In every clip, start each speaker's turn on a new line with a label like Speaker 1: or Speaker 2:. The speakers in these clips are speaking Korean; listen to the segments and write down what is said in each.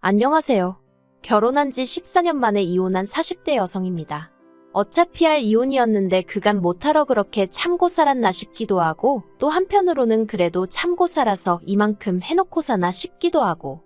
Speaker 1: 안녕하세요. 결혼한 지 14년 만에 이혼한 40대 여성입니다. 어차피 할 이혼이었는데 그간 못하러 그렇게 참고 살았나 싶기도 하고 또 한편으로는 그래도 참고 살아서 이만큼 해놓고 사나 싶기도 하고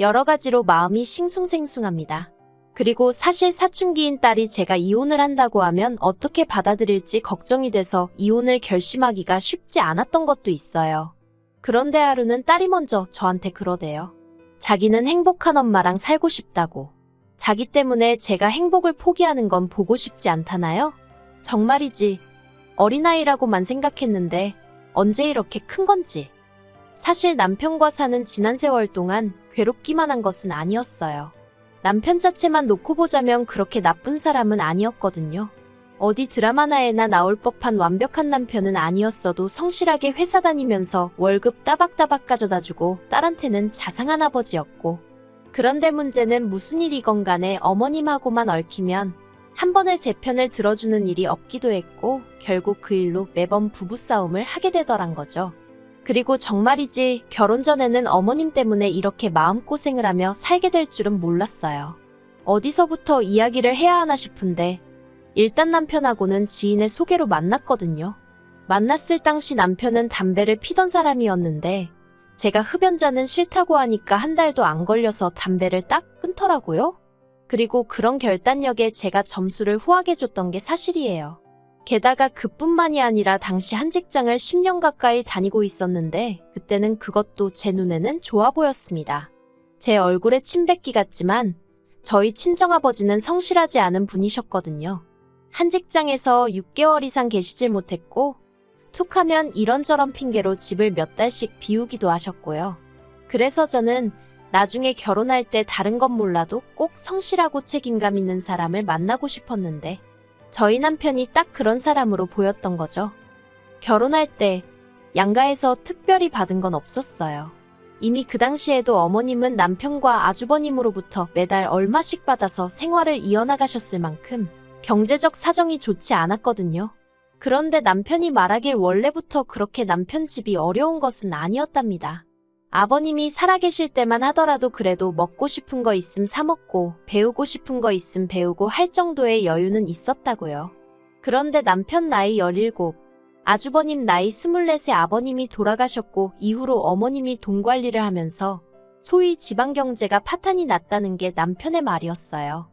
Speaker 1: 여러 가지로 마음이 싱숭생숭합니다. 그리고 사실 사춘기인 딸이 제가 이혼을 한다고 하면 어떻게 받아들일지 걱정이 돼서 이혼을 결심하기가 쉽지 않았던 것도 있어요. 그런데 하루는 딸이 먼저 저한테 그러대요. 자기는 행복한 엄마랑 살고 싶다고. 자기 때문에 제가 행복을 포기하는 건 보고 싶지 않다나요? 정말이지. 어린아이라고만 생각했는데 언제 이렇게 큰 건지. 사실 남편과 사는 지난 세월 동안 괴롭기만 한 것은 아니었어요. 남편 자체만 놓고 보자면 그렇게 나쁜 사람은 아니었거든요. 어디 드라마나에나 나올 법한 완벽한 남편은 아니었어도 성실하게 회사 다니면서 월급 따박따박 가져다 주고 딸한테는 자상한 아버지였고 그런데 문제는 무슨 일이건 간에 어머님하고만 얽히면 한 번을 제 편을 들어주는 일이 없기도 했고 결국 그 일로 매번 부부싸움을 하게 되더란 거죠. 그리고 정말이지 결혼 전에는 어머님 때문에 이렇게 마음고생을 하며 살게 될 줄은 몰랐어요. 어디서부터 이야기를 해야 하나 싶은데 일단 남편하고는 지인의 소개로 만났거든요. 만났을 당시 남편은 담배를 피던 사람이었는데 제가 흡연자는 싫다고 하니까 한 달도 안 걸려서 담배를 딱 끊더라고요. 그리고 그런 결단력에 제가 점수를 후하게 줬던 게 사실이에요. 게다가 그뿐만이 아니라 당시 한 직장을 10년 가까이 다니고 있었는데 그때는 그것도 제 눈에는 좋아 보였습니다. 제 얼굴에 침 뱉기 같지만 저희 친정아버지는 성실하지 않은 분이셨거든요. 한 직장에서 6개월 이상 계시질 못했고 툭 하면 이런저런 핑계로 집을 몇 달씩 비우기도 하셨고요. 그래서 저는 나중에 결혼할 때 다른 건 몰라도 꼭 성실하고 책임감 있는 사람을 만나고 싶었는데 저희 남편이 딱 그런 사람으로 보였던 거죠. 결혼할 때 양가에서 특별히 받은 건 없었어요. 이미 그 당시에도 어머님은 남편과 아주버님으로부터 매달 얼마씩 받아서 생활을 이어나가셨을 만큼 경제적 사정이 좋지 않았거든요. 그런데 남편이 말하길 원래부터 그렇게 남편 집이 어려운 것은 아니었답니다. 아버님이 살아계실 때만 하더라도 그래도 먹고 싶은 거 있음 사먹고 배우고 싶은 거 있음 배우고 할 정도의 여유는 있었다고요. 그런데 남편 나이 17, 아주버님 나이 24세 아버님이 돌아가셨고 이후로 어머님이 돈 관리를 하면서 소위 지방 경제가 파탄이 났다는 게 남편의 말이었어요.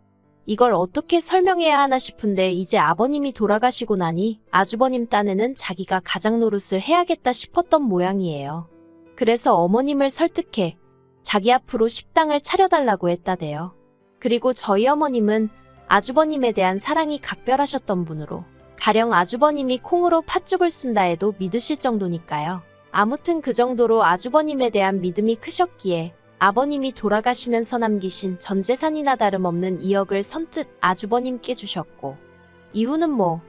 Speaker 1: 이걸 어떻게 설명해야 하나 싶은데 이제 아버님이 돌아가시고 나니 아주버님 딴에는 자기가 가장 노릇을 해야겠다 싶었던 모양이에요. 그래서 어머님을 설득해 자기 앞으로 식당을 차려달라고 했다대요. 그리고 저희 어머님은 아주버님에 대한 사랑이 각별하셨던 분으로 가령 아주버님이 콩으로 팥죽을 쓴다 해도 믿으실 정도니까요. 아무튼 그 정도로 아주버님에 대한 믿음이 크셨기에 아버님이 돌아가시면서 남기신 전 재산이나 다름없는 2억을 선뜻 아주버님께 주셨고 이유는 뭐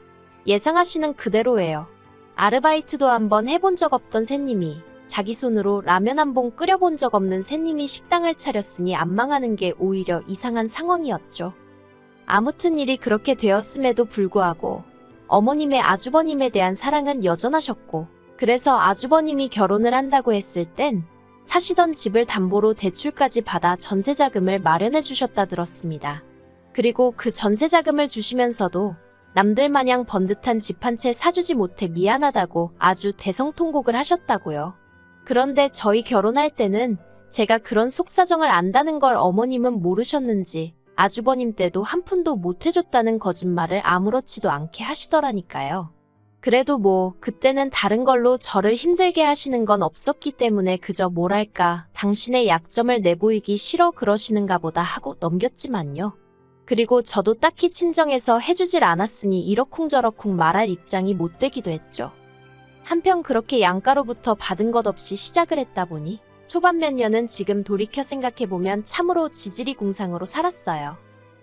Speaker 1: 예상하시는 그대로예요. 아르바이트도 한번 해본 적 없던 새님이 자기 손으로 라면 한 봉 끓여본 적 없는 새님이 식당을 차렸으니 안 망하는 게 오히려 이상한 상황이었죠. 아무튼 일이 그렇게 되었음에도 불구하고 어머님의 아주버님에 대한 사랑은 여전하셨고 그래서 아주버님이 결혼을 한다고 했을 땐 사시던 집을 담보로 대출까지 받아 전세자금을 마련해 주셨다 들었습니다. 그리고 그 전세자금을 주시면서도 남들 마냥 번듯한 집 한 채 사주지 못해 미안하다고 아주 대성통곡을 하셨다고요. 그런데 저희 결혼할 때는 제가 그런 속사정을 안다는 걸 어머님은 모르셨는지 아주버님 때도 한 푼도 못 해줬다는 거짓말을 아무렇지도 않게 하시더라니까요. 그래도 뭐 그때는 다른 걸로 저를 힘들게 하시는 건 없었기 때문에 그저 뭐랄까 당신의 약점을 내보이기 싫어 그러시는가 보다 하고 넘겼지만요. 그리고 저도 딱히 친정에서 해주질 않았으니 이러쿵저러쿵 말할 입장이 못 되기도 했죠. 한편 그렇게 양가로부터 받은 것 없이 시작을 했다 보니 초반 몇 년은 지금 돌이켜 생각해보면 참으로 지질이 궁상으로 살았어요.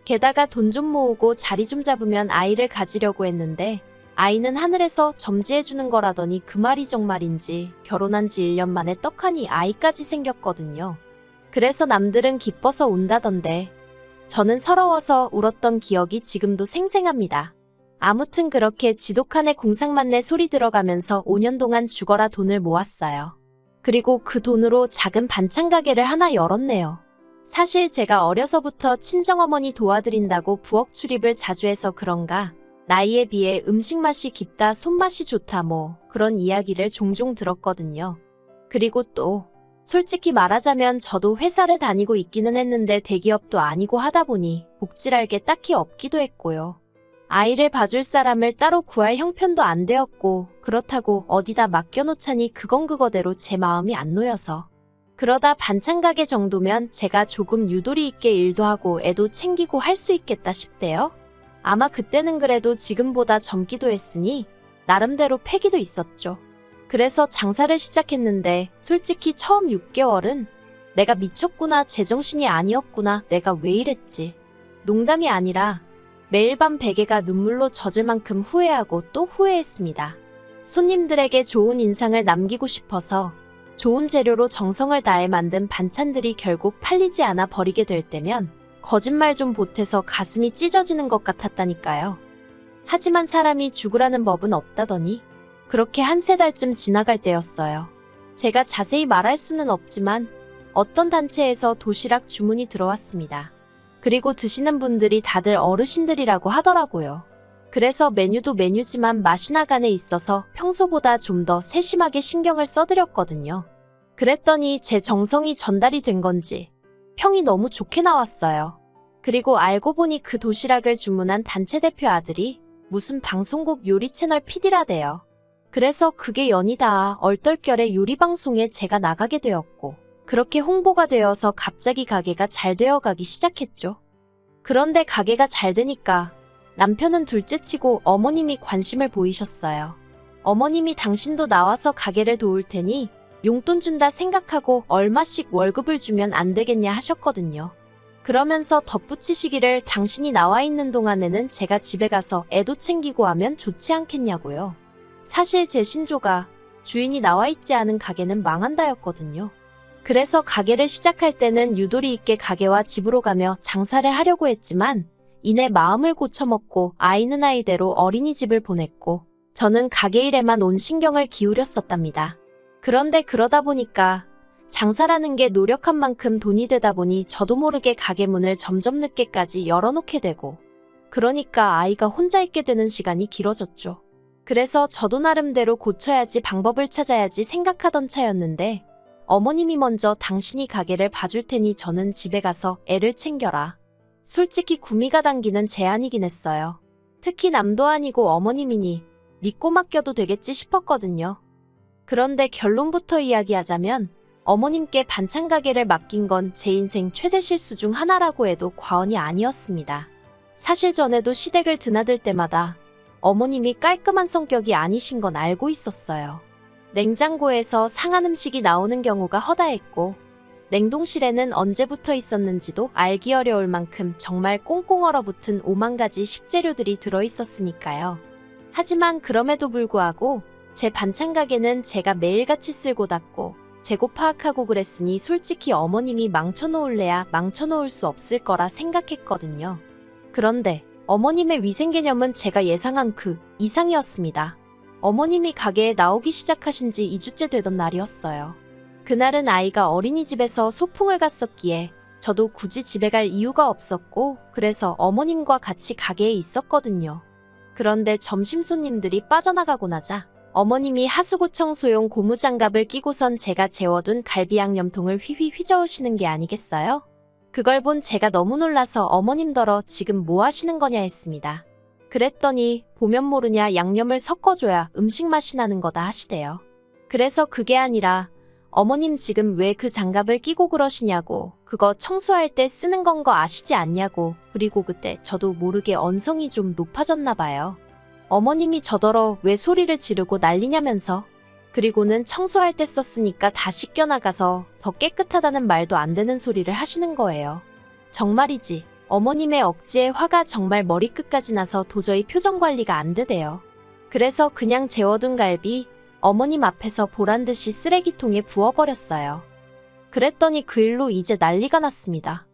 Speaker 1: 게다가 돈 좀 모으고 자리 좀 잡으면 아이를 가지려고 했는데 아이는 하늘에서 점지해주는 거라더니 그 말이 정말인지 결혼한 지 1년 만에 떡하니 아이까지 생겼거든요. 그래서 남들은 기뻐서 운다던데 저는 서러워서 울었던 기억이 지금도 생생합니다. 아무튼 그렇게 지독한의 궁상만내 소리 들어가면서 5년 동안 죽어라 돈을 모았어요. 그리고 그 돈으로 작은 반찬 가게를 하나 열었네요. 사실 제가 어려서부터 친정어머니 도와드린다고 부엌 출입을 자주 해서 그런가 나이에 비해 음식 맛이 깊다, 손맛이 좋다, 뭐 그런 이야기를 종종 들었거든요. 그리고 또 솔직히 말하자면 저도 회사를 다니고 있기는 했는데 대기업도 아니고 하다 보니 복지랄 게 딱히 없기도 했고요. 아이를 봐줄 사람을 따로 구할 형편도 안 되었고 그렇다고 어디다 맡겨놓자니 그건 그거대로 제 마음이 안 놓여서 그러다 반찬 가게 정도면 제가 조금 유도리 있게 일도 하고 애도 챙기고 할 수 있겠다 싶대요. 아마 그때는 그래도 지금보다 젊기도 했으니 나름대로 패기도 있었죠. 그래서 장사를 시작했는데 솔직히 처음 6개월은 내가 미쳤구나, 제정신이 아니었구나, 내가 왜 이랬지. 농담이 아니라 매일 밤 베개가 눈물로 젖을 만큼 후회하고 또 후회했습니다. 손님들에게 좋은 인상을 남기고 싶어서 좋은 재료로 정성을 다해 만든 반찬들이 결국 팔리지 않아 버리게 될 때면 거짓말 좀 보태서 가슴이 찢어지는 것 같았다니까요. 하지만 사람이 죽으라는 법은 없다더니 그렇게 한 세 달쯤 지나갈 때였어요. 제가 자세히 말할 수는 없지만 어떤 단체에서 도시락 주문이 들어왔습니다. 그리고 드시는 분들이 다들 어르신들이라고 하더라고요. 그래서 메뉴도 메뉴지만 맛이 나 간에 있어서 평소보다 좀 더 세심하게 신경을 써드렸거든요. 그랬더니 제 정성이 전달이 된 건지 평이 너무 좋게 나왔어요. 그리고 알고 보니 그 도시락을 주문한 단체 대표 아들이 무슨 방송국 요리 채널 PD라대요. 그래서 그게 연이다 얼떨결에 요리 방송에 제가 나가게 되었고 그렇게 홍보가 되어서 갑자기 가게가 잘 되어가기 시작했죠. 그런데 가게가 잘 되니까 남편은 둘째치고 어머님이 관심을 보이셨어요. 어머님이 당신도 나와서 가게를 도울 테니 용돈 준다 생각하고 얼마씩 월급을 주면 안 되겠냐 하셨거든요. 그러면서 덧붙이시기를 당신이 나와 있는 동안에는 제가 집에 가서 애도 챙기고 하면 좋지 않겠냐고요. 사실 제 신조가 주인이 나와 있지 않은 가게는 망한다였거든요. 그래서 가게를 시작할 때는 유도리 있게 가게와 집으로 가며 장사를 하려고 했지만 이내 마음을 고쳐먹고 아이는 아이대로 어린이집을 보냈고 저는 가게 일에만 온 신경을 기울였었답니다. 그런데 그러다 보니까 장사라는 게 노력한 만큼 돈이 되다 보니 저도 모르게 가게 문을 점점 늦게까지 열어놓게 되고 그러니까 아이가 혼자 있게 되는 시간이 길어졌죠. 그래서 저도 나름대로 고쳐야지 방법을 찾아야지 생각하던 차였는데 어머님이 먼저 당신이 가게를 봐줄 테니 저는 집에 가서 애를 챙겨라. 솔직히 구미가 당기는 제안이긴 했어요. 특히 남도 아니고 어머님이니 믿고 맡겨도 되겠지 싶었거든요. 그런데 결론부터 이야기하자면 어머님께 반찬 가게를 맡긴 건 제 인생 최대 실수 중 하나라고 해도 과언이 아니었습니다. 사실 전에도 시댁을 드나들 때마다 어머님이 깔끔한 성격이 아니신 건 알고 있었어요. 냉장고에서 상한 음식이 나오는 경우가 허다했고 냉동실에는 언제부터 있었는지도 알기 어려울 만큼 정말 꽁꽁 얼어붙은 오만 가지 식재료들이 들어 있었으니까요. 하지만 그럼에도 불구하고 제 반찬 가게는 제가 매일같이 쓸고 닦고 재고 파악하고 그랬으니 솔직히 어머님이 망쳐놓을래야 망쳐놓을 수 없을 거라 생각했거든요. 그런데 어머님의 위생 개념은 제가 예상한 그 이상이었습니다. 어머님이 가게에 나오기 시작하신 지 2주째 되던 날이었어요. 그날은 아이가 어린이집에서 소풍을 갔었기에 저도 굳이 집에 갈 이유가 없었고 그래서 어머님과 같이 가게에 있었거든요. 그런데 점심 손님들이 빠져나가고 나자 어머님이 하수구청 소용 고무장갑을 끼고선 제가 재워둔 갈비 양념통을 휘휘 휘저으시는 게 아니겠어요? 그걸 본 제가 너무 놀라서 어머님더러 지금 뭐 하시는 거냐 했습니다. 그랬더니 보면 모르냐 양념을 섞어줘야 음식 맛이 나는 거다 하시대요. 그래서 그게 아니라 어머님 지금 왜 그 장갑을 끼고 그러시냐고 그거 청소할 때 쓰는 건 거 아시지 않냐고 그리고 그때 저도 모르게 언성이 좀 높아졌나 봐요. 어머님이 저더러 왜 소리를 지르고 난리냐면서 그리고는 청소할 때 썼으니까 다 씻겨나가서 더 깨끗하다는 말도 안 되는 소리를 하시는 거예요. 정말이지. 어머님의 억지에 화가 정말 머리끝까지 나서 도저히 표정 관리가 안 되대요. 그래서 그냥 재워둔 갈비 어머님 앞에서 보란 듯이 쓰레기통에 부어버렸어요. 그랬더니 그 일로 이제 난리가 났습니다.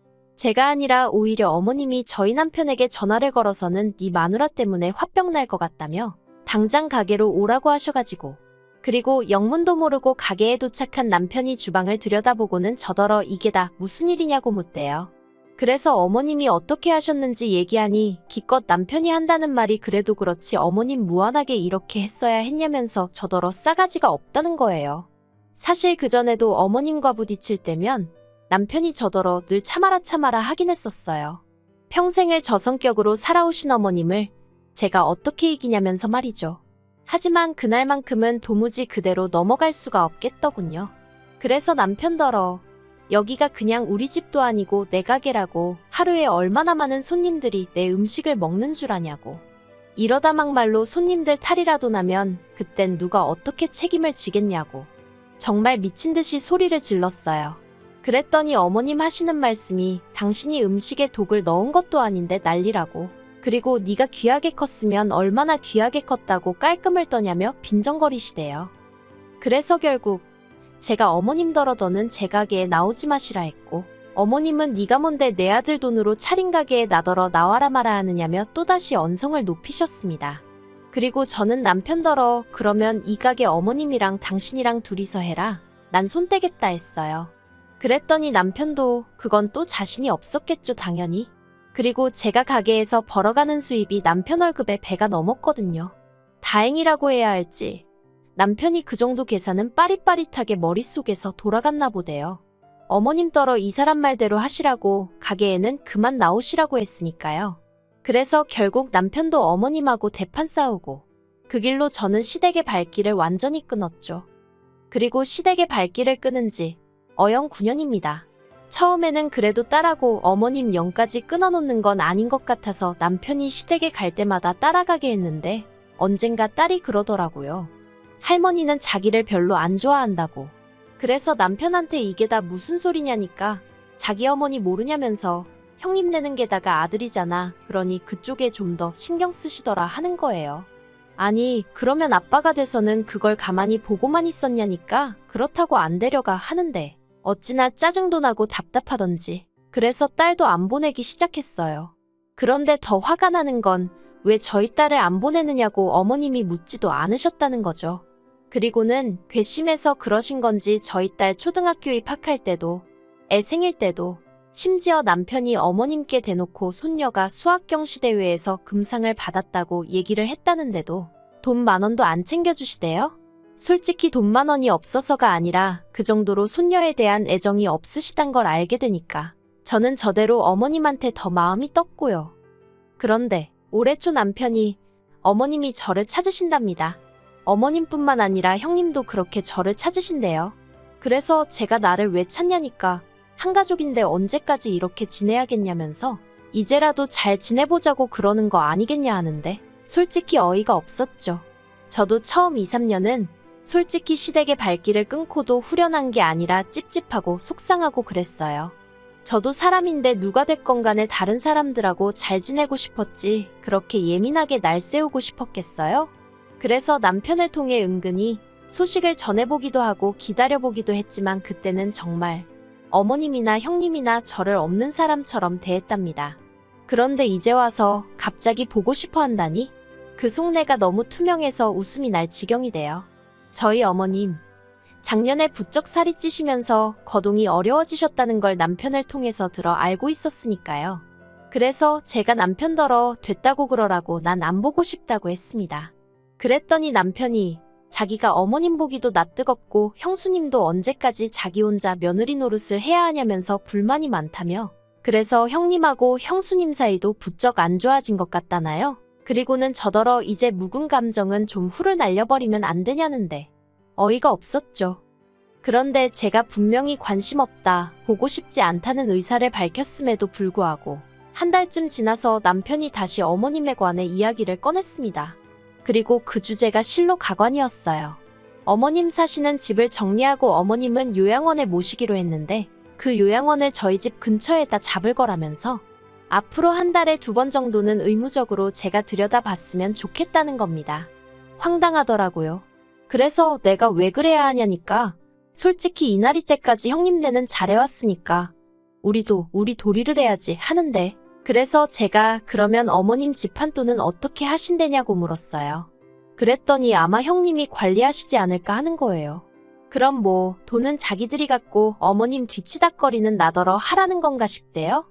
Speaker 1: 제가 아니라 오히려 어머님이 저희 남편에게 전화를 걸어서는 네 마누라 때문에 화병 날 것 같다며 당장 가게로 오라고 하셔가지고 그리고 영문도 모르고 가게에 도착한 남편이 주방을 들여다보고는 저더러 이게 다 무슨 일이냐고 묻대요. 그래서 어머님이 어떻게 하셨는지 얘기하니 기껏 남편이 한다는 말이 그래도 그렇지 어머님 무한하게 이렇게 했어야 했냐면서 저더러 싸가지가 없다는 거예요. 사실 그전에도 어머님과 부딪힐 때면 남편이 저더러 늘 참아라 참아라 하긴 했었어요. 평생을 저 성격으로 살아오신 어머님을 제가 어떻게 이기냐면서 말이죠. 하지만 그날만큼은 도무지 그대로 넘어갈 수가 없겠더군요. 그래서 남편더러 여기가 그냥 우리 집도 아니고 내 가게라고 하루에 얼마나 많은 손님들이 내 음식을 먹는 줄 아냐고. 이러다 막말로 손님들 탈이라도 나면 그땐 누가 어떻게 책임을 지겠냐고. 정말 미친 듯이 소리를 질렀어요. 그랬더니 어머님 하시는 말씀이 당신이 음식에 독을 넣은 것도 아닌데 난리라고. 그리고 네가 귀하게 컸으면 얼마나 귀하게 컸다고 깔끔을 떠냐며 빈정거리시대요. 그래서 결국 제가 어머님 더러 더는 제 가게에 나오지 마시라 했고 어머님은 네가 뭔데 내 아들 돈으로 차린 가게에 나더러 나와라 마라 하느냐며 또다시 언성을 높이셨습니다. 그리고 저는 남편더러 그러면 이 가게 어머님이랑 당신이랑 둘이서 해라. 난 손 떼겠다 했어요. 그랬더니 남편도 그건 또 자신이 없었겠죠 당연히. 그리고 제가 가게에서 벌어가는 수입이 남편 월급에 배가 넘었거든요. 다행이라고 해야 할지 남편이 그 정도 계산은 빠릿빠릿하게 머릿속에서 돌아갔나 보대요. 어머님 떨어 이 사람 말대로 하시라고 가게에는 그만 나오시라고 했으니까요. 그래서 결국 남편도 어머님하고 대판 싸우고 그 길로 저는 시댁의 발길을 완전히 끊었죠. 그리고 시댁의 발길을 끊은 지 어영 9년입니다. 처음에는 그래도 딸하고 어머님 영까지 끊어놓는 건 아닌 것 같아서 남편이 시댁에 갈 때마다 따라가게 했는데 언젠가 딸이 그러더라고요. 할머니는 자기를 별로 안 좋아한다고. 그래서 남편한테 이게 다 무슨 소리냐니까 자기 어머니 모르냐면서 형님 내는 게다가 아들이잖아. 그러니 그쪽에 좀 더 신경 쓰시더라 하는 거예요. 아니, 그러면 아빠가 돼서는 그걸 가만히 보고만 있었냐니까 그렇다고 안 데려가 하는데 어찌나 짜증도 나고 답답하던지. 그래서 딸도 안 보내기 시작했어요. 그런데 더 화가 나는 건 왜 저희 딸을 안 보내느냐고 어머님이 묻지도 않으셨다는 거죠. 그리고는 괘씸해서 그러신 건지 저희 딸 초등학교 입학할 때도 애 생일 때도 심지어 남편이 어머님께 대놓고 손녀가 수학경시 대회에서 금상을 받았다고 얘기를 했다는데도 돈 만 원도 안 챙겨주시대요? 솔직히 돈만 원이 없어서가 아니라 그 정도로 손녀에 대한 애정이 없으시단 걸 알게 되니까 저는 저대로 어머님한테 더 마음이 떴고요. 그런데 올해 초 남편이 어머님이 저를 찾으신답니다. 어머님뿐만 아니라 형님도 그렇게 저를 찾으신대요. 그래서 제가 나를 왜 찾냐니까 한 가족인데 언제까지 이렇게 지내야겠냐면서 이제라도 잘 지내보자고 그러는 거 아니겠냐 하는데 솔직히 어이가 없었죠. 저도 처음 2, 3년은 솔직히 시댁의 발길을 끊고도 후련한 게 아니라 찝찝하고 속상하고 그랬어요. 저도 사람인데 누가 됐건 간에 다른 사람들하고 잘 지내고 싶었지 그렇게 예민하게 날 세우고 싶었겠어요? 그래서 남편을 통해 은근히 소식을 전해보기도 하고 기다려보기도 했지만 그때는 정말 어머님이나 형님이나 저를 없는 사람처럼 대했답니다. 그런데 이제 와서 갑자기 보고 싶어 한다니? 그 속내가 너무 투명해서 웃음이 날 지경이 돼요. 저희 어머님, 작년에 부쩍 살이 찌시면서 거동이 어려워지셨다는 걸 남편을 통해서 들어 알고 있었으니까요. 그래서 제가 남편더러 됐다고 그러라고 난 안 보고 싶다고 했습니다. 그랬더니 남편이 자기가 어머님 보기도 낯뜨겁고 형수님도 언제까지 자기 혼자 며느리 노릇을 해야 하냐면서 불만이 많다며 그래서 형님하고 형수님 사이도 부쩍 안 좋아진 것 같다나요? 그리고는 저더러 이제 묵은 감정은 좀 후를 날려버리면 안 되냐는데 어이가 없었죠. 그런데 제가 분명히 관심 없다, 보고 싶지 않다는 의사를 밝혔음에도 불구하고 한 달쯤 지나서 남편이 다시 어머님에 관해 이야기를 꺼냈습니다. 그리고 그 주제가 실로 가관이었어요. 어머님 사시는 집을 정리하고 어머님은 요양원에 모시기로 했는데 그 요양원을 저희 집 근처에다 잡을 거라면서 앞으로 한 달에 두 번 정도는 의무적으로 제가 들여다봤으면 좋겠다는 겁니다. 황당하더라고요. 그래서 내가 왜 그래야 하냐니까 솔직히 이날이 때까지 형님네는 잘해왔으니까 우리도 우리 도리를 해야지 하는데 그래서 제가 그러면 어머님 집한 돈은 어떻게 하신대냐고 물었어요. 그랬더니 아마 형님이 관리하시지 않을까 하는 거예요. 그럼 뭐 돈은 자기들이 갖고 어머님 뒤치다거리는 나더러 하라는 건가 싶대요.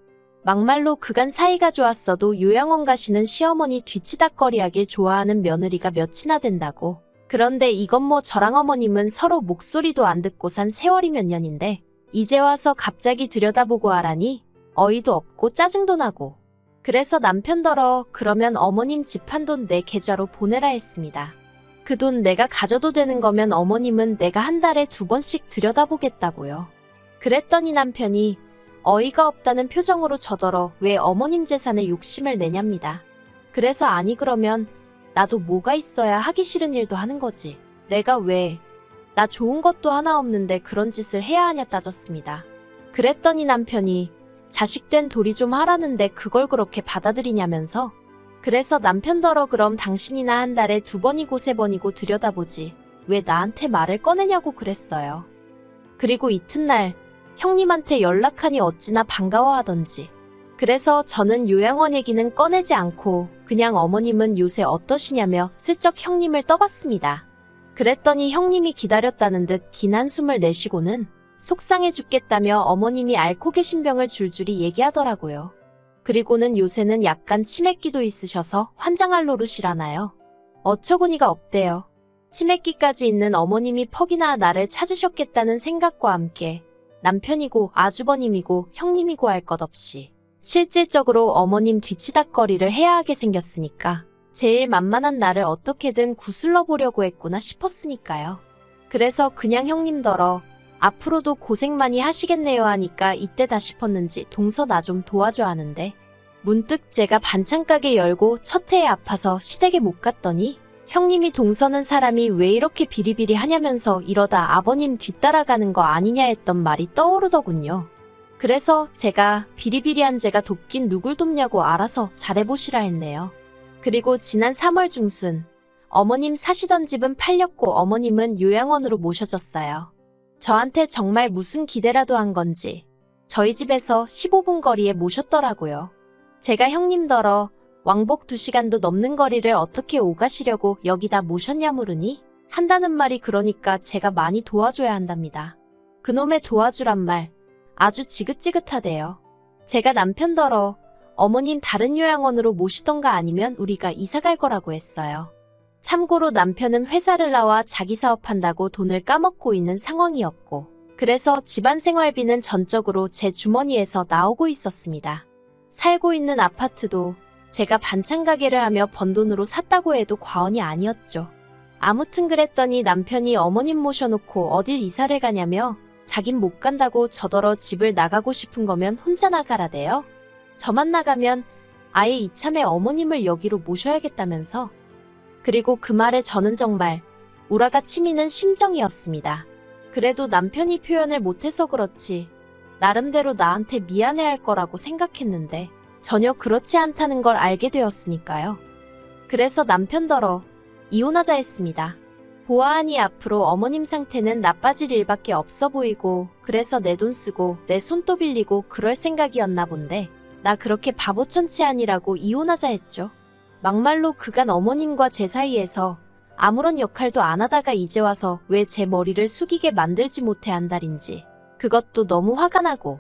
Speaker 1: 막말로 그간 사이가 좋았어도 요양원 가시는 시어머니 뒤치다거리하길 좋아하는 며느리가 몇이나 된다고. 그런데 이건 뭐 저랑 어머님은 서로 목소리도 안 듣고 산 세월이 몇 년인데 이제 와서 갑자기 들여다보고 하라니 어이도 없고 짜증도 나고. 그래서 남편더러 그러면 어머님 집 한 돈 내 계좌로 보내라 했습니다. 그 돈 내가 가져도 되는 거면 어머님은 내가 한 달에 두 번씩 들여다보겠다고요. 그랬더니 남편이 어이가 없다는 표정으로 저더러 왜 어머님 재산에 욕심을 내냐입니다. 그래서 아니 그러면 나도 뭐가 있어야 하기 싫은 일도 하는 거지. 내가 왜, 나 좋은 것도 하나 없는데 그런 짓을 해야 하냐 따졌습니다. 그랬더니 남편이 자식된 도리 좀 하라는데 그걸 그렇게 받아들이냐면서 그래서 남편더러 그럼 당신이나 한 달에 두 번이고 세 번이고 들여다보지. 왜 나한테 말을 꺼내냐고 그랬어요. 그리고 이튿날 형님한테 연락하니 어찌나 반가워하던지. 그래서 저는 요양원 얘기는 꺼내지 않고 그냥 어머님은 요새 어떠시냐며 슬쩍 형님을 떠봤습니다. 그랬더니 형님이 기다렸다는 듯 긴 한숨을 내쉬고는 속상해 죽겠다며 어머님이 앓고 계신 병을 줄줄이 얘기하더라고요. 그리고는 요새는 약간 치매기도 있으셔서 환장할 노릇이라나요. 어처구니가 없대요. 치매기까지 있는 어머님이 퍽이나 나를 찾으셨겠다는 생각과 함께 남편이고 아주버님이고 형님이고 할 것 없이 실질적으로 어머님 뒤치다거리를 해야 하게 생겼으니까 제일 만만한 나를 어떻게든 구슬러 보려고 했구나 싶었으니까요. 그래서 그냥 형님더러 앞으로도 고생 많이 하시겠네요 하니까 이때다 싶었는지 동서 나 좀 도와줘 하는데 문득 제가 반찬 가게 열고 첫 해에 아파서 시댁에 못 갔더니 형님이 동서는 사람이 왜 이렇게 비리비리 하냐면서 이러다 아버님 뒤따라가는 거 아니냐 했던 말이 떠오르더군요. 그래서 제가 비리비리한 제가 돕긴 누굴 돕냐고 알아서 잘해보시라 했네요. 그리고 지난 3월 중순 어머님 사시던 집은 팔렸고 어머님은 요양원으로 모셔졌어요. 저한테 정말 무슨 기대라도 한 건지 저희 집에서 15분 거리에 모셨더라고요. 제가 형님더러 왕복 2시간도 넘는 거리를 어떻게 오가시려고 여기다 모셨냐 물으니 한다는 말이 그러니까 제가 많이 도와줘야 한답니다. 그놈의 도와주란 말 아주 지긋지긋하대요. 제가 남편더러 어머님 다른 요양원으로 모시던가 아니면 우리가 이사 갈 거라고 했어요. 참고로 남편은 회사를 나와 자기 사업한다고 돈을 까먹고 있는 상황이었고, 그래서 집안 생활비는 전적으로 제 주머니에서 나오고 있었습니다. 살고 있는 아파트도 제가 반찬 가게를 하며 번 돈으로 샀다고 해도 과언이 아니었죠. 아무튼 그랬더니 남편이 어머님 모셔놓고 어딜 이사를 가냐며 자긴 못 간다고 저더러 집을 나가고 싶은 거면 혼자 나가라대요. 저만 나가면 아예 이참에 어머님을 여기로 모셔야겠다면서 그리고 그 말에 저는 정말 우라가 치미는 심정이었습니다. 그래도 남편이 표현을 못해서 그렇지 나름대로 나한테 미안해할 거라고 생각했는데 전혀 그렇지 않다는 걸 알게 되었으니까요. 그래서 남편더러 이혼하자 했습니다. 보아하니 앞으로 어머님 상태는 나빠질 일밖에 없어 보이고 그래서 내 돈 쓰고 내 손 또 빌리고 그럴 생각이었나 본데 나 그렇게 바보천치 아니라고 이혼하자 했죠. 막말로 그간 어머님과 제 사이에서 아무런 역할도 안 하다가 이제 와서 왜 제 머리를 숙이게 만들지 못해 한 달인지 그것도 너무 화가 나고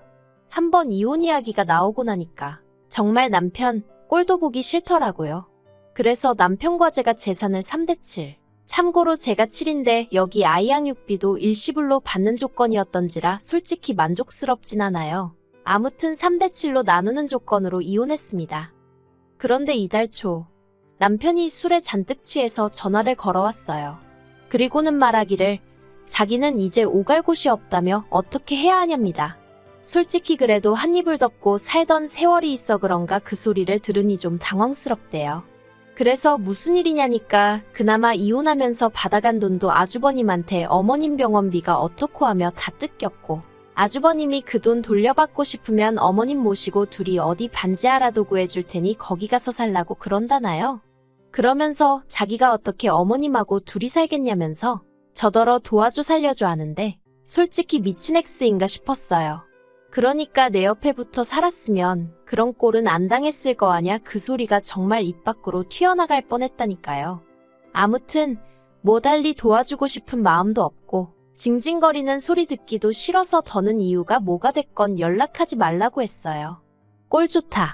Speaker 1: 한번 이혼 이야기가 나오고 나니까 정말 남편 꼴도 보기 싫더라고요. 그래서 남편과 제가 재산을 3대 7. 참고로 제가 7인데 여기 아이양육비도 일시불로 받는 조건이었던지라 솔직히 만족스럽진 않아요. 아무튼 3대 7로 나누는 조건으로 이혼했습니다. 그런데 이달 초 남편이 술에 잔뜩 취해서 전화를 걸어왔어요. 그리고는 말하기를 자기는 이제 오갈 곳이 없다며 어떻게 해야 하냐입니다. 솔직히 그래도 한 입을 덮고 살던 세월이 있어 그런가 그 소리를 들으니 좀 당황스럽대요. 그래서 무슨 일이냐니까 그나마 이혼하면서 받아간 돈도 아주버님한테 어머님 병원비가 어떻고 하며 다 뜯겼고 아주버님이 그 돈 돌려받고 싶으면 어머님 모시고 둘이 어디 반지 하라도 구해줄 테니 거기 가서 살라고 그런다나요? 그러면서 자기가 어떻게 어머님하고 둘이 살겠냐면서 저더러 도와줘 살려줘 하는데 솔직히 미친 엑스인가 싶었어요. 그러니까 내 옆에 붙어 살았으면 그런 꼴은 안 당했을 거 아냐 그 소리가 정말 입 밖으로 튀어나갈 뻔했다니까요. 아무튼 뭐 달리 도와주고 싶은 마음도 없고 징징거리는 소리 듣기도 싫어서 더는 이유가 뭐가 됐건 연락하지 말라고 했어요. 꼴 좋다.